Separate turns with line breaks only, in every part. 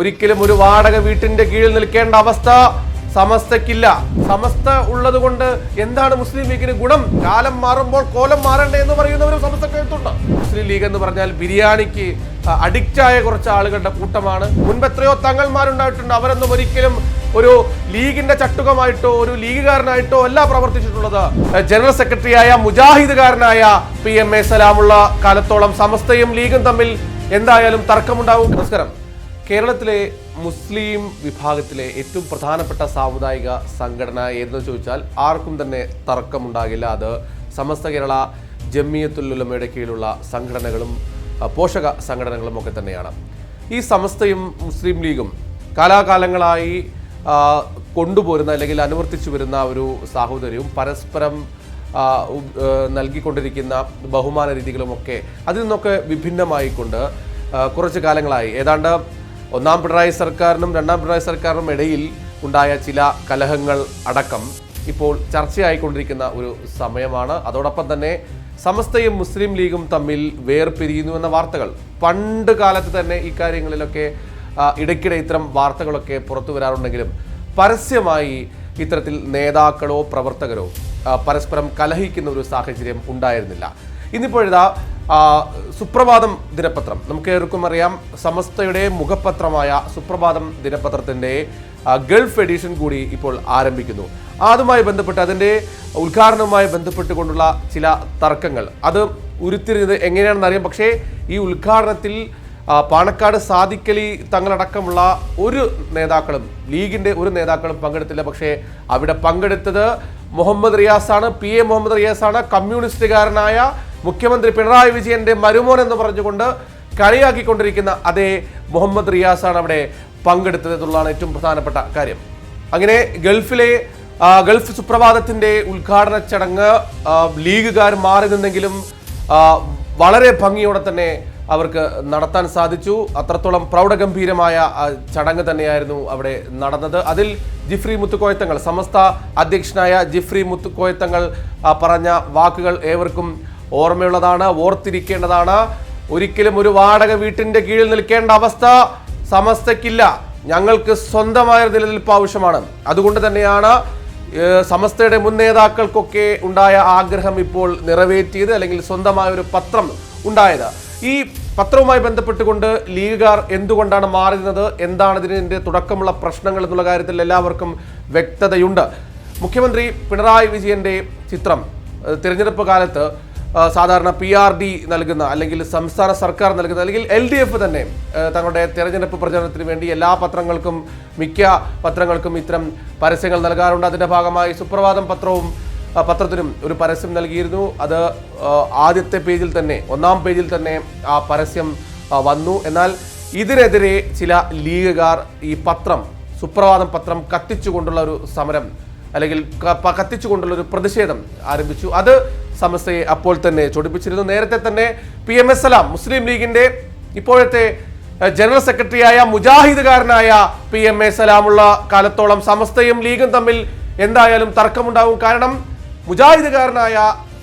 ഒരിക്കലും ഒരു വാടക വീട്ടിന്റെ കീഴിൽ നിൽക്കേണ്ട അവസ്ഥ സമസ്തക്കില്ല സമസ്ത ഉള്ളത് കൊണ്ട് എന്താണ് മുസ്ലിം ലീഗിന് ഗുണം? കാലം മാറുമ്പോൾ കോലം മാറണ്ടേ എന്ന് പറയുന്നവരും സമസ്ത സമസ്തക്കകത്തുണ്ട് മുസ്ലിം ലീഗ് എന്ന് പറഞ്ഞാൽ ബിരിയാണിക്ക് അഡിക്റ്റായ കുറച്ച് ആളുകളുടെ കൂട്ടമാണ്. മുൻപെത്രയോ തങ്ങൾമാരുണ്ടായിട്ടുണ്ട്. അവരൊന്നും ഒരിക്കലും ഒരു ലീഗിന്റെ ചട്ടുകമായിട്ടോ ഒരു ലീഗുകാരനായിട്ടോ അല്ല പ്രവർത്തിച്ചിട്ടുള്ളത്. ജനറൽ സെക്രട്ടറിയായ മുജാഹിദുകാരനായ പി എം എ സലാമുള്ള കാലത്തോളം സമസ്തയും ലീഗും തമ്മിൽ എന്തായാലും തർക്കമുണ്ടാവും. നമസ്കാരം. കേരളത്തിലെ മുസ്ലിം വിഭാഗത്തിലെ ഏറ്റവും പ്രധാനപ്പെട്ട സാമുദായിക സംഘടന ഏതെന്ന് ചോദിച്ചാൽ ആർക്കും തന്നെ തർക്കമുണ്ടാകില്ല. അത് സമസ്ത കേരള ജമ്മിയത്തുല്ലുലമയുടെ കീഴിലുള്ള സംഘടനകളും പോഷക സംഘടനകളും ഒക്കെ തന്നെയാണ്. ഈ സമസ്തയും മുസ്ലിം ലീഗും കാലാകാലങ്ങളായി കൊണ്ടുപോരുന്ന അല്ലെങ്കിൽ അനുവർത്തിച്ചു വരുന്ന ഒരു സാഹോദര്യവും പരസ്പരം നൽകിക്കൊണ്ടിരിക്കുന്ന ബഹുമാന രീതികളുമൊക്കെ അതിൽ നിന്നൊക്കെ വിഭിന്നമായിക്കൊണ്ട് കുറച്ച് കാലങ്ങളായി. ഏതാണ്ട് ഒന്നാം പിണറായി സർക്കാരിനും രണ്ടാം പിണറായി സർക്കാരിനും ഇടയിൽ ഉണ്ടായ ചില കലഹങ്ങൾ അടക്കം ഇപ്പോൾ ചർച്ചയായിക്കൊണ്ടിരിക്കുന്ന ഒരു സമയമാണ്. അതോടൊപ്പം തന്നെ സമസ്തയും മുസ്ലിം ലീഗും തമ്മിൽ വേർപിരിയുന്നു എന്ന വാർത്തകൾ. പണ്ട് കാലത്ത് തന്നെ ഈ കാര്യങ്ങളിലൊക്കെ ഇടയ്ക്കിടെ ഇത്തരം വാർത്തകളൊക്കെ പുറത്തു വരാറുണ്ടെങ്കിലും പരസ്യമായി ഇത്തരത്തിൽ നേതാക്കളോ പ്രവർത്തകരോ പരസ്പരം കലഹിക്കുന്ന ഒരു സാഹചര്യം ഉണ്ടായിരുന്നില്ല. ഇന്നിപ്പോഴിതാ സുപ്രഭാതം ദിനപത്രം. നമുക്ക് ഏവർക്കും അറിയാം സമസ്തയുടെ മുഖപത്രമായ സുപ്രഭാതം ദിനപത്രത്തിന്റെ ഗൾഫ് എഡിഷൻ കൂടി ഇപ്പോൾ ആരംഭിക്കുന്നു. അതുമായി ബന്ധപ്പെട്ട് അതിന്റെ ഉദ്ഘാടനവുമായി ബന്ധപ്പെട്ടുകൊണ്ടുള്ള ചില തർക്കങ്ങൾ. അത് ഉരുത്തിരിഞ്ഞത് എങ്ങനെയാണെന്ന് അറിയാം. പക്ഷേ ഈ ഉദ്ഘാടനത്തിൽ പാണക്കാട് സാദിക്കലി തങ്ങളടക്കമുള്ള ഒരു നേതാക്കളും ലീഗിന്റെ ഒരു നേതാക്കളും പങ്കെടുത്തില്ല. പക്ഷേ അവിടെ പങ്കെടുത്തത് മുഹമ്മദ് റിയാസാണ്. പി എ മുഹമ്മദ് റിയാസാണ്. കമ്മ്യൂണിസ്റ്റുകാരനായ മുഖ്യമന്ത്രി പിണറായി വിജയന്റെ മരുമോൻ എന്ന് പറഞ്ഞുകൊണ്ട് കളിയാക്കിക്കൊണ്ടിരിക്കുന്ന അതേ മുഹമ്മദ് റിയാസാണ് അവിടെ പങ്കെടുത്തത് എന്നുള്ളതാണ് ഏറ്റവും പ്രധാനപ്പെട്ട കാര്യം. അങ്ങനെ ഗൾഫിലെ ഗൾഫ് സുപ്രഭാതത്തിന്റെ ഉദ്ഘാടന ചടങ്ങ് ലീഗുകാർ മാറി നിന്നെങ്കിലും വളരെ ഭംഗിയോടെ തന്നെ അവർക്ക് നടത്താൻ സാധിച്ചു. അത്രത്തോളം പ്രൗഢഗംഭീരമായ ചടങ്ങ് തന്നെയായിരുന്നു അവിടെ നടന്നത്. അതിൽ ജിഫ്രി മുത്തുക്കോയത്തങ്ങൾ സമസ്ത അധ്യക്ഷനായ ജിഫ്രി മുത്തുക്കോയത്തങ്ങൾ പറഞ്ഞ വാക്കുകൾ ഏവർക്കും ഓർമ്മയുള്ളതാണ് ഓർത്തിരിക്കേണ്ടതാണ്. ഒരിക്കലും ഒരു വാടക വീട്ടിന്റെ കീഴിൽ നിൽക്കേണ്ട അവസ്ഥ സമസ്തയ്ക്കില്ല. ഞങ്ങൾക്ക് സ്വന്തമായ നിലനിൽപ്പ് ആവശ്യമാണ്. അതുകൊണ്ട് തന്നെയാണ് സമസ്തയുടെ മുൻ നേതാക്കൾക്കൊക്കെ ഉണ്ടായ ആഗ്രഹം ഇപ്പോൾ നിറവേറ്റിയത് അല്ലെങ്കിൽ സ്വന്തമായ ഒരു പത്രം ഉണ്ടായത്. ഈ പത്രവുമായി ബന്ധപ്പെട്ടുകൊണ്ട് ലീഗുകാർ എന്തുകൊണ്ടാണ് മാറുന്നത് എന്താണ് ഇതിന്റെ തുടക്കമുള്ള പ്രശ്നങ്ങൾ എന്നുള്ള കാര്യത്തിൽ എല്ലാവർക്കും വ്യക്തതയുണ്ട്. മുഖ്യമന്ത്രി പിണറായി വിജയന്റെ ചിത്രം തിരഞ്ഞെടുപ്പ് കാലത്ത് സാധാരണ പി ആർ ഡി നൽകുന്ന അല്ലെങ്കിൽ സംസ്ഥാന സർക്കാർ നൽകുന്ന അല്ലെങ്കിൽ എൽ ഡി എഫ് തന്നെ തങ്ങളുടെ തെരഞ്ഞെടുപ്പ് പ്രചരണത്തിന് വേണ്ടി എല്ലാ പത്രങ്ങൾക്കും മിക്ക പത്രങ്ങൾക്കും ഇത്തരം പരസ്യങ്ങൾ നൽകാറുണ്ട്. അതിന്റെ ഭാഗമായി സുപ്രഭാതം പത്രവും പത്രത്തിനും ഒരു പരസ്യം നൽകിയിരുന്നു. അത് ആദ്യത്തെ പേജിൽ തന്നെ ഒന്നാം പേജിൽ തന്നെ ആ പരസ്യം വന്നു. എന്നാൽ ഇതിനെതിരെ ചില ലീഗുകാർ ഈ പത്രം സുപ്രഭാതം പത്രം കത്തിച്ചുകൊണ്ടുള്ള ഒരു സമരം അല്ലെങ്കിൽ കത്തിച്ചുകൊണ്ടുള്ള ഒരു പ്രതിഷേധം ആരംഭിച്ചു. അത് സമസ്തയെ അപ്പോൾ തന്നെ ചൊടിപ്പിച്ചിരുന്നു. നേരത്തെ തന്നെ P M S Salam Muslim ലീഗിന്റെ ഇപ്പോഴത്തെ ജനറൽ സെക്രട്ടറിയായ മുജാഹിദുകാരനായ പി എം എ സലാമുള്ള കാലത്തോളം സമസ്തയും ലീഗും തമ്മിൽ എന്തായാലും തർക്കമുണ്ടാവും കാരണം മുജാഹിദുകാരനായ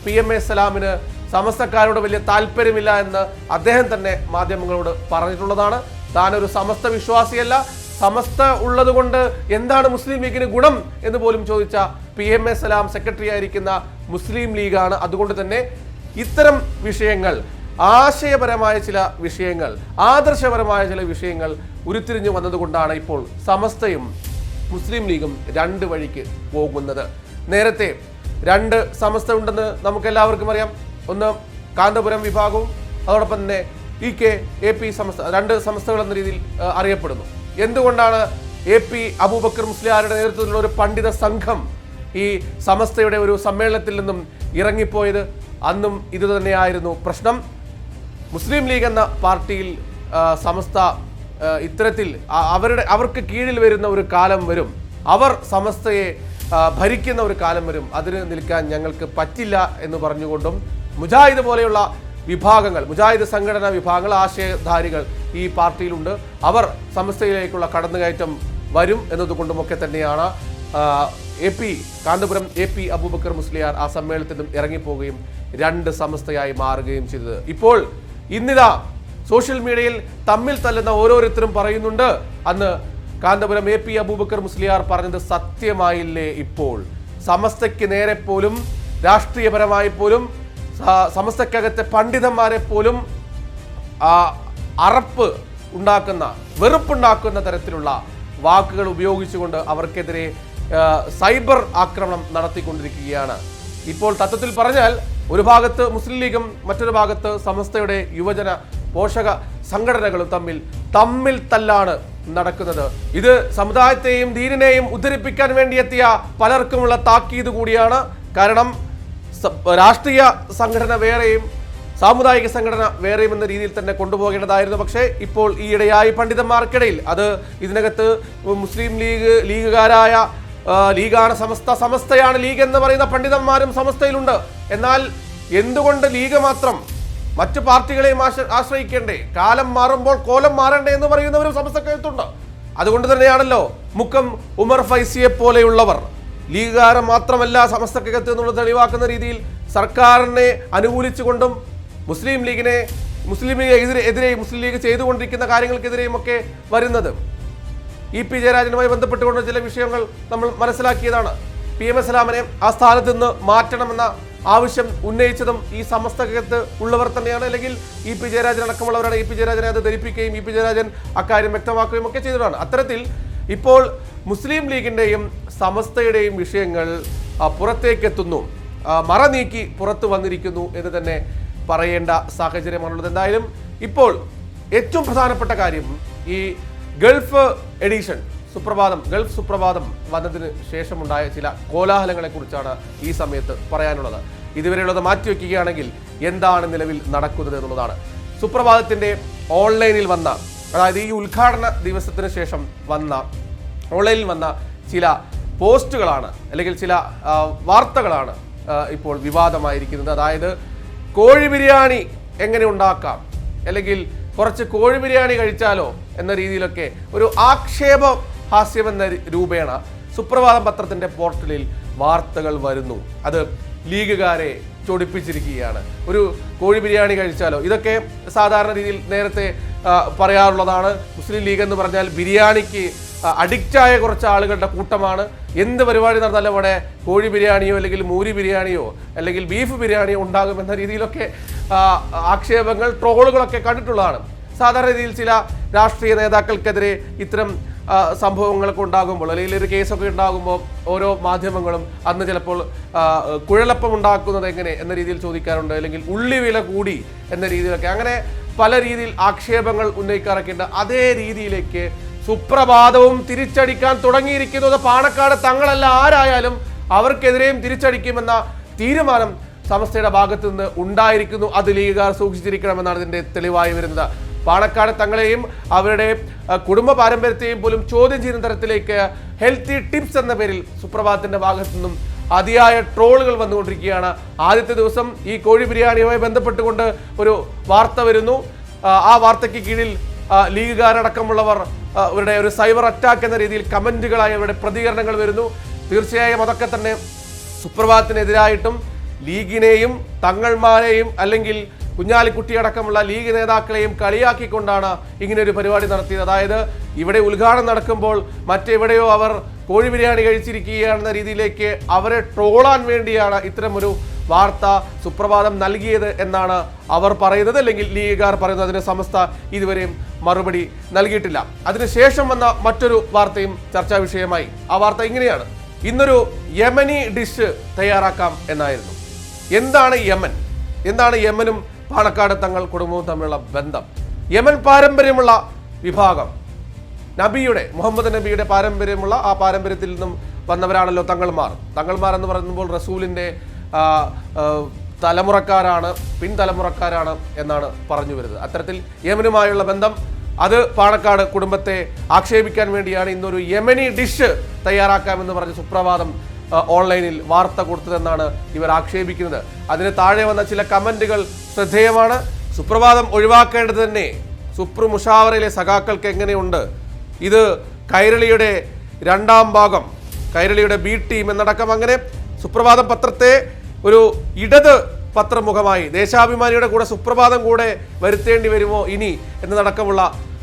പി എം എ സലാമിന് സമസ്തക്കാരോട് വലിയ താല്പര്യമില്ല എന്ന് അദ്ദേഹം തന്നെ മാധ്യമങ്ങളോട് പറഞ്ഞിട്ടുള്ളതാണ്. താനൊരു സമസ്ത വിശ്വാസിയല്ല. സമസ്ത ഉള്ളതുകൊണ്ട് എന്താണ് മുസ്ലിം ലീഗിന് ഗുണം എന്ന് പോലും ചോദിച്ച P M A Salam secretary ആയിരിക്കുന്ന മുസ്ലിം ലീഗാണ്. അതുകൊണ്ട് തന്നെ ഇത്തരം വിഷയങ്ങൾ ആശയപരമായ ചില വിഷയങ്ങൾ ആദർശപരമായ ചില വിഷയങ്ങൾ ഉരുത്തിരിഞ്ഞു വന്നതുകൊണ്ടാണ് ഇപ്പോൾ സമസ്തയും മുസ്ലിം ലീഗും രണ്ട് വഴിക്ക് പോകുന്നത്. നേരത്തെ രണ്ട് സമസ്ത ഉണ്ടെന്ന് നമുക്ക് എല്ലാവർക്കും അറിയാം. ഒന്ന് കാന്തപുരം വിഭാഗവും അതോടൊപ്പം തന്നെ E K A P Samastha രണ്ട് സമസ്തകൾ എന്ന രീതിയിൽ അറിയപ്പെടുന്നു. എന്തുകൊണ്ടാണ് എ പി അബൂബക്കർ മുസ്ലിയാരുടെ നേതൃത്വത്തിലുള്ള ഒരു പണ്ഡിത സംഘം ഈ സമസ്തയുടെ ഒരു സമ്മേളനത്തിൽ നിന്നും ഇറങ്ങിപ്പോയത് അന്നും ഇതുതന്നെയായിരുന്നു പ്രശ്നം. മുസ്ലിം ലീഗ് എന്ന പാർട്ടിയിൽ സമസ്ത ഇത്തരത്തിൽ അവരുടെ അവർക്ക് കീഴിൽ വരുന്ന ഒരു കാലം വരും. അവർ സമസ്തയെ ഭരിക്കുന്ന ഒരു കാലം വരും. അതിന് നിൽക്കാൻ ഞങ്ങൾക്ക് പറ്റില്ല എന്ന് പറഞ്ഞുകൊണ്ടും മുജാഹിദ് പോലെയുള്ള വിഭാഗങ്ങൾ മുജാഹിദ് സംഘടനാ വിഭാഗങ്ങൾ ആശയധാരികൾ ഈ പാർട്ടിയിലുണ്ട്. അവർ സമസ്തയിലേക്കുള്ള കടന്നുകയറ്റം വരും എന്നതുകൊണ്ടുമൊക്കെ തന്നെയാണ് A P Kanthapuram A P Abubakar Musliyar ആ സമ്മേളനത്തിൽ നിന്നും ഇറങ്ങിപ്പോവുകയും രണ്ട് സമസ്തയായി മാറുകയും ചെയ്തത്. ഇപ്പോൾ ഇന്നിതാ സോഷ്യൽ മീഡിയയിൽ തമ്മിൽ തല്ലുന്ന ഓരോരുത്തരും പറയുന്നുണ്ട്. അന്ന് കാന്തപുരം എ പി അബൂബക്കർ മുസ്ലിയാർ പറഞ്ഞത് സത്യമായില്ലേ ഇപ്പോൾ? സമസ്തയ്ക്ക് നേരെ പോലും രാഷ്ട്രീയപരമായി പോലും സമസ്തക്കകത്തെ പണ്ഡിതന്മാരെ പോലും അറപ്പ് ഉണ്ടാക്കുന്ന വെറുപ്പുണ്ടാക്കുന്ന തരത്തിലുള്ള വാക്കുകൾ ഉപയോഗിച്ചുകൊണ്ട് അവർക്കെതിരെ സൈബർ ആക്രമണം നടത്തിക്കൊണ്ടിരിക്കുകയാണ്. ഇപ്പോൾ തത്വത്തിൽ പറഞ്ഞാൽ ഒരു ഭാഗത്ത് മുസ്ലിം ലീഗും മറ്റൊരു ഭാഗത്ത് സമസ്തയുടെ യുവജന പോഷക സംഘടനകളും തമ്മിൽ തമ്മിൽ തല്ലാണ് നടക്കുന്നത്. ഇത് സമുദായത്തെയും ദീനിനെയും ഉദ്ധരിപ്പിക്കാൻ വേണ്ടിയെത്തിയ പലർക്കുമുള്ള താക്കീത് കൂടിയാണ്. കാരണം രാഷ്ട്രീയ സംഘടന വേറെയും സാമുദായിക സംഘടന വേറെയും എന്ന രീതിയിൽ തന്നെ കൊണ്ടുപോകേണ്ടതായിരുന്നു. പക്ഷേ ഇപ്പോൾ ഈയിടെയായി പണ്ഡിതന്മാർക്കിടയിൽ അത് ഇതിനകത്ത് മുസ്ലിം ലീഗ് ലീഗുകാരായ ലീഗാണ് സമസ്ത സമസ്തയാണ് ലീഗ് എന്ന് പറയുന്ന പണ്ഡിതന്മാരും സമസ്തയിലുണ്ട്. എന്നാൽ എന്തുകൊണ്ട് ലീഗ് മാത്രം മറ്റു പാർട്ടികളെയും ആശ്ര- ആശ്രയിക്കേണ്ടേ? കാലം മാറുമ്പോൾ കോലം മാറണ്ടേ എന്ന് പറയുന്നവരും സമസ്തക്കകത്തുണ്ട് അതുകൊണ്ട് തന്നെയാണല്ലോ മുക്കം ഉമർ ഫൈസിയെ പോലെയുള്ളവർ ലീഗുകാരൻ മാത്രമല്ല സമസ്തക്കകത്ത് എന്നുള്ളത് തെളിവാക്കുന്ന രീതിയിൽ സർക്കാരിനെ അനുകൂലിച്ചുകൊണ്ടും മുസ്ലിം ലീഗിനെ മുസ്ലിം ലീഗ് എതിരെ എതിരെ മുസ്ലിം ലീഗ് ചെയ്തുകൊണ്ടിരിക്കുന്ന കാര്യങ്ങൾക്കെതിരെയും ഒക്കെ വരുന്നത്. ഇ പി ജയരാജനുമായി ബന്ധപ്പെട്ടുകൊണ്ട് ചില വിഷയങ്ങൾ നമ്മൾ മനസ്സിലാക്കിയതാണ്. പി എം എസ് സലാമിനെ ആ സ്ഥാനത്ത് നിന്ന് മാറ്റണമെന്ന ആവശ്യം ഉന്നയിച്ചതും ഈ സമസ്തകത്ത് ഉള്ളവർ തന്നെയാണ്. അല്ലെങ്കിൽ ഇ പി ജയരാജൻ അടക്കമുള്ളവരാണ് ഇ പി ജയരാജനെ അത് ധരിപ്പിക്കുകയും ഇ പി ജയരാജൻ അക്കാര്യം വ്യക്തമാക്കുകയും ഒക്കെ ചെയ്തതാണ്. അത്തരത്തിൽ ഇപ്പോൾ മുസ്ലിം ലീഗിന്റെയും സമസ്തയുടെയും വിഷയങ്ങൾ പുറത്തേക്കെത്തുന്നു. മറ നീക്കി പുറത്തു വന്നിരിക്കുന്നു എന്ന് തന്നെ പറയേണ്ട സാഹചര്യമാണുള്ളത്. എന്തായാലും ഇപ്പോൾ ഏറ്റവും പ്രധാനപ്പെട്ട കാര്യം ഈ ഗൾഫ് എഡീഷൻ സുപ്രഭാതം ഗൾഫ് സുപ്രഭാതം വന്നതിന് ശേഷമുണ്ടായ ചില കോലാഹലങ്ങളെക്കുറിച്ചാണ് ഈ സമയത്ത് പറയാനുള്ളത്. ഇതുവരെയുള്ളത് മാറ്റിവെക്കുകയാണെങ്കിൽ എന്താണ് നിലവിൽ നടക്കുന്നത് എന്നുള്ളതാണ്. സുപ്രഭാതത്തിന്റെ ഓൺലൈനിൽ വന്ന അതായത് ഈ ഉദ്ഘാടന ദിവസത്തിന് ശേഷം വന്ന ഓൺലൈനിൽ വന്ന ചില പോസ്റ്റുകളാണ് അല്ലെങ്കിൽ ചില വാർത്തകളാണ് ഇപ്പോൾ വിവാദമായിരിക്കുന്നത്. അതായത് കോഴി ബിരിയാണി എങ്ങനെ ഉണ്ടാക്കാം? അല്ലെങ്കിൽ കുറച്ച് കോഴി ബിരിയാണി കഴിച്ചാലോ? എന്ന രീതിയിലൊക്കെ ഒരു ആക്ഷേപ ഹാസ്യം എന്ന രൂപേണ സുപ്രഭാതം പത്രത്തിന്റെ പോർട്ടലിൽ വാർത്തകൾ വരുന്നു. അത് ലീഗുകാരെ ചൊടിപ്പിച്ചിരിക്കുകയാണ്. ഒരു കോഴി ബിരിയാണി കഴിച്ചാലോ? ഇതൊക്കെ സാധാരണ രീതിയിൽ നേരത്തെ പറയാറുള്ളതാണ്. മുസ്ലിം ലീഗ് എന്ന് പറഞ്ഞാൽ ബിരിയാണിക്ക് അഡിക്റ്റായ കുറച്ച് ആളുകളുടെ കൂട്ടമാണ്. എന്ത് പരിപാടി നടന്നാലും അവിടെ കോഴി ബിരിയാണിയോ അല്ലെങ്കിൽ മൂരി ബിരിയാണിയോ അല്ലെങ്കിൽ ബീഫ് ബിരിയാണിയോ ഉണ്ടാകുമെന്ന രീതിയിലൊക്കെ ആക്ഷേപങ്ങൾ ട്രോളുകളൊക്കെ കണ്ടിട്ടുള്ളതാണ്. സാധാരണ രീതിയിൽ ചില രാഷ്ട്രീയ നേതാക്കൾക്കെതിരെ ഇത്തരം സംഭവങ്ങളൊക്കെ ഉണ്ടാകുമ്പോൾ അല്ലെങ്കിൽ ഒരു കേസൊക്കെ ഉണ്ടാകുമ്പോൾ ഓരോ മാധ്യമങ്ങളും അന്ന് ചിലപ്പോൾ കുഴലപ്പം ഉണ്ടാക്കുന്നത് എങ്ങനെ എന്ന രീതിയിൽ ചോദിക്കാറുണ്ട്. അല്ലെങ്കിൽ ഉള്ളി വില കൂടി എന്ന രീതിയിലൊക്കെ. അങ്ങനെ പല രീതിയിൽ ആക്ഷേപങ്ങൾ ഉന്നയിക്കാറൊക്കെ ഉണ്ട് അതേ രീതിയിലേക്ക് സുപ്രഭാതവും തിരിച്ചടിക്കാൻ തുടങ്ങിയിരിക്കുന്നത് പാണക്കാട് തങ്ങളല്ല. ആരായാലും അവർക്കെതിരെയും തിരിച്ചടിക്കുമെന്ന തീരുമാനം സമസ്തയുടെ ഭാഗത്തു നിന്ന് ഉണ്ടായിരിക്കുന്നു. അത് ലീഗുകാർ സൂക്ഷിച്ചിരിക്കണമെന്നാണ് ഇതിന്റെ തെളിവായി വരുന്നത്. പാണക്കാട് തങ്ങളെയും അവരുടെ കുടുംബ പാരമ്പര്യത്തെയും പോലും ചോദ്യം ചെയ്യുന്ന തരത്തിലേക്ക് ഹെൽത്തി ടിപ്സ് എന്ന പേരിൽ സുപ്രഭാതത്തിന്റെ ഭാഗത്തു നിന്നും അതിയായ ട്രോളുകൾ വന്നുകൊണ്ടിരിക്കുകയാണ്. ആദ്യത്തെ ദിവസം ഈ കോഴി ബിരിയാണിയുമായി ബന്ധപ്പെട്ടുകൊണ്ട് ഒരു വാർത്ത വരുന്നു. ആ, വാർത്തയ്ക്ക് കീഴിൽ ലീഗുകാരടക്കമുള്ളവർ ഇവരുടെ ഒരു സൈബർ അറ്റാക്ക് എന്ന രീതിയിൽ കമന്റുകളായി അവരുടെ പ്രതികരണങ്ങൾ വരുന്നു. തീർച്ചയായും അതൊക്കെ തന്നെ സുപ്രഭാതത്തിനെതിരായിട്ടും ലീഗിനെയും തങ്ങൾമാരെയും അല്ലെങ്കിൽ കുഞ്ഞാലിക്കുട്ടി അടക്കമുള്ള ലീഗ് നേതാക്കളെയും കളിയാക്കിക്കൊണ്ടാണ് ഇങ്ങനെ ഒരു പരിപാടി നടത്തിയത്. അതായത് ഇവിടെ ഉദ്ഘാടനം നടക്കുമ്പോൾ മറ്റെവിടെയോ അവർ കോഴി ബിരിയാണി കഴിച്ചിരിക്കുകയാണെന്ന രീതിയിലേക്ക് അവരെ ട്രോളാൻ വേണ്ടിയാണ് ഇത്തരമൊരു വാർത്ത സുപ്രഭാതം നൽകിയത് എന്നാണ് അവർ പറയുന്നത്. അല്ലെങ്കിൽ ലീഗുകാർ പറയുന്നത് അതിന് സമസ്ത ഇതുവരെയും മറുപടി നൽകിയിട്ടില്ല. അതിനുശേഷം വന്ന മറ്റൊരു വാർത്തയും ചർച്ചാ വിഷയമായി. ആ വാർത്ത ഇങ്ങനെയാണ്. ഇന്നൊരു യമനി ഡിഷ് തയ്യാറാക്കാം എന്നായിരുന്നു. എന്താണ് യമൻ? എന്താണ് യമനും പാണക്കാട് തങ്ങൾ കുടുംബവും തമ്മിലുള്ള ബന്ധം. യമൻ പാരമ്പര്യമുള്ള വിഭാഗം. നബിയുടെ മുഹമ്മദ് നബിയുടെ പാരമ്പര്യമുള്ള ആ പാരമ്പര്യത്തിൽ നിന്നും വന്നവരാണല്ലോ തങ്ങൾമാർ. തങ്ങൾമാർ എന്ന് പറയുമ്പോൾ റസൂലിന്റെ തലമുറക്കാരാണ് പിൻതലമുറക്കാരാണ് എന്നാണ് പറഞ്ഞു വരുന്നത്. അത്തരത്തിൽ യമനുമായുള്ള ബന്ധം അത് പാണക്കാട് കുടുംബത്തെ ആക്ഷേപിക്കാൻ വേണ്ടിയാണ് ഇന്നൊരു യമനി ഡിഷ് തയ്യാറാക്കാമെന്ന് പറഞ്ഞ് സുപ്രഭാതം ഓൺലൈനിൽ വാർത്ത കൊടുത്തതെന്നാണ് ഇവർ ആക്ഷേപിക്കുന്നത്. അതിന് താഴെ വന്ന ചില കമന്റുകൾ ശ്രദ്ധേയമാണ്. സുപ്രഭാതം ഒഴിവാക്കേണ്ടത് തന്നെ സുപ്രു മുഷാവറയിലെ സഖാക്കൾക്ക് എങ്ങനെയുണ്ട്? ഇത് കൈരളിയുടെ രണ്ടാം ഭാഗം കൈരളിയുടെ ബി ടീം എന്നടക്കം അങ്ങനെ സുപ്രഭാതം പത്രത്തെ ഒരു ഇടത് പത്രമുഖമായി ദേശാഭിമാനിയുടെ കൂടെ സുപ്രഭാതം കൂടെ വരുത്തേണ്ടി വരുമോ ഇനി എന്നതടക്കമുള്ള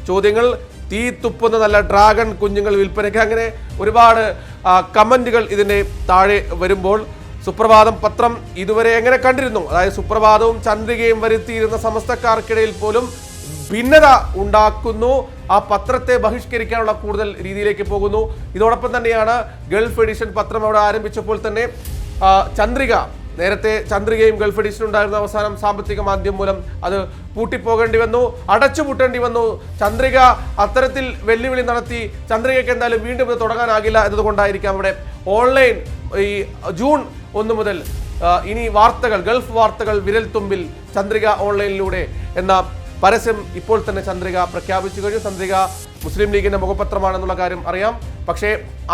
ചോദ്യങ്ങൾ തീ തുപ്പുന്ന നല്ല ഡ്രാഗൺ കുഞ്ഞുങ്ങൾ വിൽപ്പനയ്ക്ക് അങ്ങനെ ഒരുപാട് കമന്റുകൾ ഇതിന്റെ താഴെ വരുമ്പോൾ സുപ്രഭാതം പത്രം ഇതുവരെ എങ്ങനെ കണ്ടിരുന്നു? അതായത് സുപ്രഭാതവും ചന്ദ്രികയും വരുത്തിയിരുന്ന സമസ്തക്കാർക്കിടയിൽ പോലും ഭിന്നത ഉണ്ടാക്കുന്നു. ആ പത്രത്തെ ബഹിഷ്കരിക്കാനുള്ള കൂടുതൽ രീതിയിലേക്ക് പോകുന്നു. ഇതോടൊപ്പം തന്നെയാണ് ഗൾഫ് എഡിഷൻ പത്രം അവിടെ ആരംഭിച്ചപ്പോൾ തന്നെ ചന്ദ്രിക നേരത്തെ ചന്ദ്രികയും ഗൾഫ് എഡിഷൻ ഉണ്ടായിരുന്ന അവസാനം സാമ്പത്തിക മാന്ദ്യം മൂലം അത് പൂട്ടിപ്പോകേണ്ടി വന്നു അടച്ചു പൂട്ടേണ്ടി വന്നു. ചന്ദ്രിക അത്തരത്തിൽ വെല്ലുവിളി നടത്തി ചന്ദ്രികയ്ക്ക് എന്തായാലും വീണ്ടും ഇത് തുടങ്ങാനാകില്ല എന്നതുകൊണ്ടായിരിക്കാം അവിടെ ഓൺലൈൻ ഈ ജൂൺ ഒന്ന് മുതൽ ഇനി വാർത്തകൾ ഗൾഫ് വാർത്തകൾ വിരൽ തുമ്പിൽ ചന്ദ്രിക ഓൺലൈനിലൂടെ എന്ന പരസ്യം ഇപ്പോൾ തന്നെ ചന്ദ്രിക പ്രഖ്യാപിച്ചു കഴിഞ്ഞു. ചന്ദ്രിക മുസ്ലിം ലീഗിന്റെ മുഖപത്രമാണെന്നുള്ള കാര്യം അറിയാം. പക്ഷേ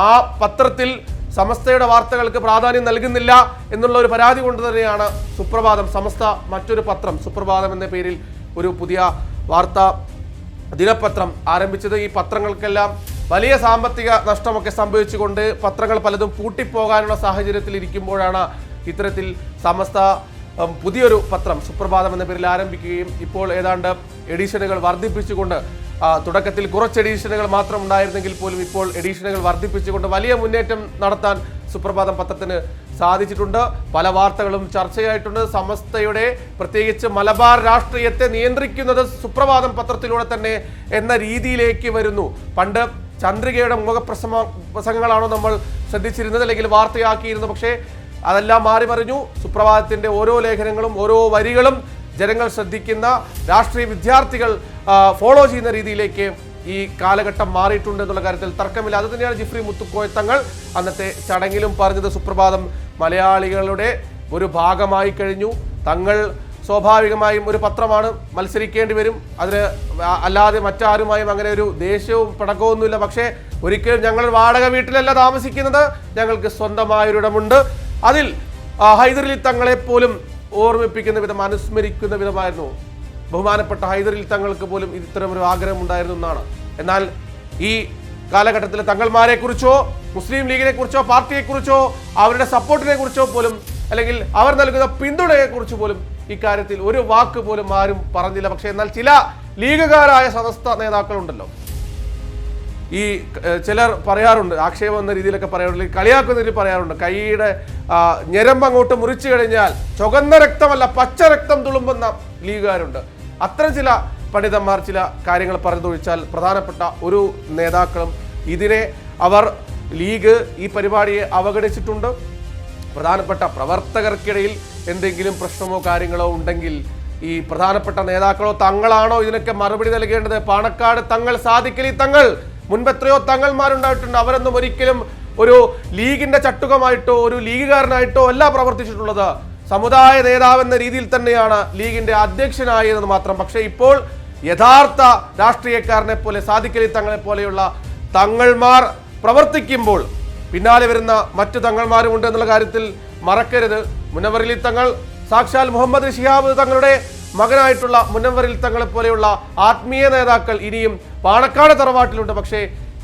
ആ പത്രത്തിൽ സമസ്തയുടെ വാർത്തകൾക്ക് പ്രാധാന്യം നൽകുന്നില്ല എന്നുള്ള ഒരു പരാതി കൊണ്ട് തന്നെയാണ് സുപ്രഭാതം സമസ്ത മറ്റൊരു പത്രം സുപ്രഭാതം എന്ന പേരിൽ ഒരു പുതിയ വാർത്താ ദിനപത്രം ആരംഭിച്ചത്. ഈ പത്രങ്ങൾക്കെല്ലാം വലിയ സാമ്പത്തിക നഷ്ടമൊക്കെ സംഭവിച്ചുകൊണ്ട് പത്രങ്ങൾ പലതും പൂട്ടിപ്പോകാനുള്ള സാഹചര്യത്തിൽ ഇരിക്കുമ്പോഴാണ് ഇത്തരത്തിൽ സമസ്ത പുതിയൊരു പത്രം സുപ്രഭാതം എന്ന പേരിൽ ആരംഭിക്കുകയും ഇപ്പോൾ ഏതാണ്ട് എഡിഷനുകൾ വർദ്ധിപ്പിച്ചുകൊണ്ട് തുടക്കത്തിൽ കുറച്ച് എഡീഷനുകൾ മാത്രം ഉണ്ടായിരുന്നെങ്കിൽ പോലും ഇപ്പോൾ എഡീഷനുകൾ വർദ്ധിപ്പിച്ചുകൊണ്ട് വലിയ മുന്നേറ്റം നടത്താൻ സുപ്രഭാതം പത്രത്തിന് സാധിച്ചിട്ടുണ്ട്. പല വാർത്തകളും ചർച്ചയായിട്ടുണ്ട്. സമസ്തയുടെ പ്രത്യേകിച്ച് മലബാർ രാഷ്ട്രീയത്തെ നിയന്ത്രിക്കുന്നത് സുപ്രഭാതം പത്രത്തിലൂടെ തന്നെ എന്ന രീതിയിലേക്ക് വരുന്നു. പണ്ട് ചന്ദ്രികയുടെ മുഖപ്രസമ പ്രസംഗങ്ങളാണോ നമ്മൾ ശ്രദ്ധിച്ചിരുന്നത് അല്ലെങ്കിൽ വാർത്തയാക്കിയിരുന്നത് പക്ഷേ അതെല്ലാം മാറി മറിഞ്ഞു. സുപ്രഭാതത്തിന്റെ ഓരോ ലേഖനങ്ങളും ഓരോ വരികളും ജനങ്ങൾ ശ്രദ്ധിക്കുന്ന രാഷ്ട്രീയ വിദ്യാർത്ഥികൾ ഫോളോ ചെയ്യുന്ന രീതിയിലേക്ക് ഈ കാലഘട്ടം മാറിയിട്ടുണ്ട് എന്നുള്ള കാര്യത്തിൽ തർക്കമില്ല. അത് തന്നെയാണ് ജിഫ്രി മുത്തുക്കോയ തങ്ങൾ അന്നത്തെ ചടങ്ങിലും പറഞ്ഞത്. സുപ്രഭാതം മലയാളികളുടെ ഒരു ഭാഗമായി കഴിഞ്ഞു. തങ്ങൾ സ്വാഭാവികമായും ഒരു പത്രമാണ് മത്സരിക്കേണ്ടി വരും. അതിന് അല്ലാതെ മറ്റാരുമായും അങ്ങനെ ഒരു ദേഷ്യവും പിണക്കമൊന്നുമില്ല പക്ഷേ ഒരിക്കലും ഞങ്ങൾ വാടക വീട്ടിലല്ല താമസിക്കുന്നത്. ഞങ്ങൾക്ക് സ്വന്തമായൊരിടമുണ്ട്. അതിൽ ഹൈദരലി തങ്ങളെ പോലും ഓർമ്മിപ്പിക്കുന്ന വിധം അനുസ്മരിക്കുന്ന വിധമായിരുന്നു ബഹുമാനപ്പെട്ട ഹൈദറിൽ തങ്ങൾക്ക് പോലും ഇത്തരമൊരു ആഗ്രഹം ഉണ്ടായിരുന്നു എന്നാണ്. എന്നാൽ ഈ കാലഘട്ടത്തിൽ തങ്ങൾമാരെ കുറിച്ചോ മുസ്ലിം ലീഗിനെ കുറിച്ചോ പാർട്ടിയെ കുറിച്ചോ അവരുടെ സപ്പോർട്ടിനെ കുറിച്ചോ പോലും അല്ലെങ്കിൽ അവർ നൽകുന്ന പിന്തുണയെ കുറിച്ച് പോലും ഇക്കാര്യത്തിൽ ഒരു വാക്ക് പോലും ആരും പറഞ്ഞില്ല. പക്ഷെ എന്നാൽ ചില ലീഗുകാരായ സമസ്ത നേതാക്കളുണ്ടല്ലോ. ഈ ചിലർ പറയാറുണ്ട് ആക്ഷേപം എന്ന രീതിയിലൊക്കെ പറയാറുണ്ട് കളിയാക്കുന്ന രീതിയിൽ പറയാറുണ്ട്. കൈയുടെ ഞരമ്പ് അങ്ങോട്ട് മുറിച്ചു കഴിഞ്ഞാൽ ചുവന്ന രക്തമല്ല പച്ച രക്തം തുളുമ്പുന്ന ലീഗുകാരുണ്ട്. അത്തരം ചില പണ്ഡിതന്മാർ ചില കാര്യങ്ങൾ പറഞ്ഞൊഴിച്ചാൽ പ്രധാനപ്പെട്ട ഒരു നേതാക്കളും ഇതിനെ അവർ ലീഗ് ഈ പരിപാടിയെ അവഗണിച്ചിട്ടുണ്ട്. പ്രധാനപ്പെട്ട പ്രവർത്തകർക്കിടയിൽ എന്തെങ്കിലും പ്രശ്നമോ കാര്യങ്ങളോ ഉണ്ടെങ്കിൽ ഈ പ്രധാനപ്പെട്ട നേതാക്കളോ തങ്ങളാണോ ഇതിനൊക്കെ മറുപടി നൽകേണ്ടത്? പാണക്കാട് തങ്ങൾ സാധിക്കലി തങ്ങൾ. മുൻപെത്രയോ തങ്ങൾമാരുണ്ടായിട്ടുണ്ട്. അവരൊന്നും ഒരിക്കലും ഒരു ലീഗിന്റെ ചട്ടുകമായിട്ടോ ഒരു ലീഗുകാരനായിട്ടോ അല്ല പ്രവർത്തിച്ചിട്ടുള്ളത്. സമുദായ നേതാവെന്ന രീതിയിൽ തന്നെയാണ് ലീഗിന്റെ അധ്യക്ഷനായതെന്ന് മാത്രം. പക്ഷേ ഇപ്പോൾ യഥാർത്ഥ രാഷ്ട്രീയക്കാരനെ പോലെ സാധിക്കലി തങ്ങളെ പോലെയുള്ള തങ്ങൾമാർ പ്രവർത്തിക്കുമ്പോൾ പിന്നാലെ വരുന്ന മറ്റു തങ്ങൾമാരും ഉണ്ട് എന്നുള്ള കാര്യത്തിൽ മറക്കരുത്. മുനവറിലി തങ്ങൾ സാക്ഷാൽ മുഹമ്മദ് ഷിഹാബ് തങ്ങളുടെ മകനായിട്ടുള്ള മുനവറിൽ തങ്ങളെ പോലെയുള്ള ആത്മീയ നേതാക്കൾ ഇനിയും പാണക്കാട് തറവാട്ടിലുണ്ട്. പക്ഷേ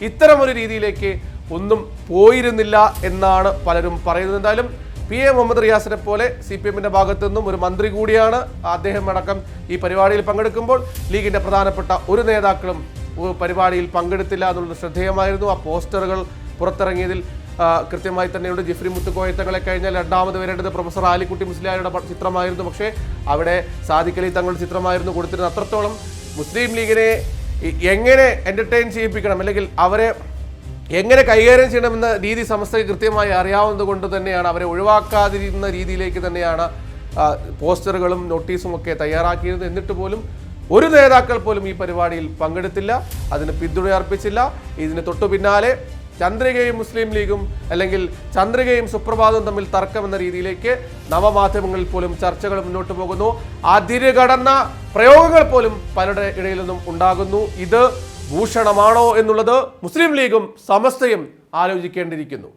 ഇത്തരമൊരു രീതിയിലേക്ക് ഒന്നും പോയിരുന്നില്ല എന്നാണ് പലരും പറയുന്നത്. എന്തായാലും പി എ മുഹമ്മദ് റിയാസിനെ പോലെ സി പി എമ്മിന്റെ ഭാഗത്തു നിന്നും ഒരു മന്ത്രി കൂടിയാണ്. അദ്ദേഹം അടക്കം ഈ പരിപാടിയിൽ പങ്കെടുക്കുമ്പോൾ ലീഗിന്റെ പ്രധാനപ്പെട്ട ഒരു നേതാക്കളും പരിപാടിയിൽ പങ്കെടുത്തില്ല എന്നുള്ളത് ശ്രദ്ധേയമായിരുന്നു. ആ പോസ്റ്ററുകൾ പുറത്തിറങ്ങിയതിൽ കൃത്യമായി തന്നെയുണ്ട്. ജിഫ്രി മുത്തുക്കോയത്തങ്ങളെ കഴിഞ്ഞാൽ രണ്ടാമത് വരേണ്ടത് പ്രൊഫസർ ആലിക്കുട്ടി മുസ്ലിയാരുടെ ചിത്രമായിരുന്നു. പക്ഷേ അവിടെ സാദിഖലി തങ്ങളുടെ ചിത്രമായിരുന്നു കൊടുത്തിരുന്നത്. അത്രത്തോളം മുസ്ലിം ലീഗിനെ എങ്ങനെ എന്റർടൈൻ ചെയ്യിപ്പിക്കണം? അല്ലെങ്കിൽ അവരെ എങ്ങനെ കൈകാര്യം ചെയ്യണമെന്ന രീതി സമസ്തയ്ക്ക് കൃത്യമായി അറിയാവുന്നത് കൊണ്ട് തന്നെയാണ് അവരെ ഒഴിവാക്കാതിരുന്ന രീതിയിലേക്ക് തന്നെയാണ് പോസ്റ്ററുകളും നോട്ടീസും ഒക്കെ തയ്യാറാക്കിയിരുന്നത്. എന്നിട്ട് പോലും ഒരു നേതാക്കൾ പോലും ഈ പരിപാടിയിൽ പങ്കെടുത്തില്ല അതിന് പിന്തുണ അർപ്പിച്ചില്ല. ഇതിന് തൊട്ടു പിന്നാലെ ചന്ദ്രികയും മുസ്ലിം ലീഗും അല്ലെങ്കിൽ ചന്ദ്രികയും സുപ്രഭാതവും തമ്മിൽ തർക്കം എന്ന രീതിയിലേക്ക് നവമാധ്യമങ്ങളിൽ പോലും ചർച്ചകൾ മുന്നോട്ട് പോകുന്നു. അതിര് കടന്ന പ്രയോഗങ്ങൾ പോലും പലരുടെ ഇടയിൽ നിന്നും ഉണ്ടാകുന്നു. ഇത് ഭൂഷണമാണോ എന്നുള്ളത് മുസ്ലിം ലീഗും സമസ്തയും ആലോചിക്കേണ്ടിയിരിക്കുന്നു.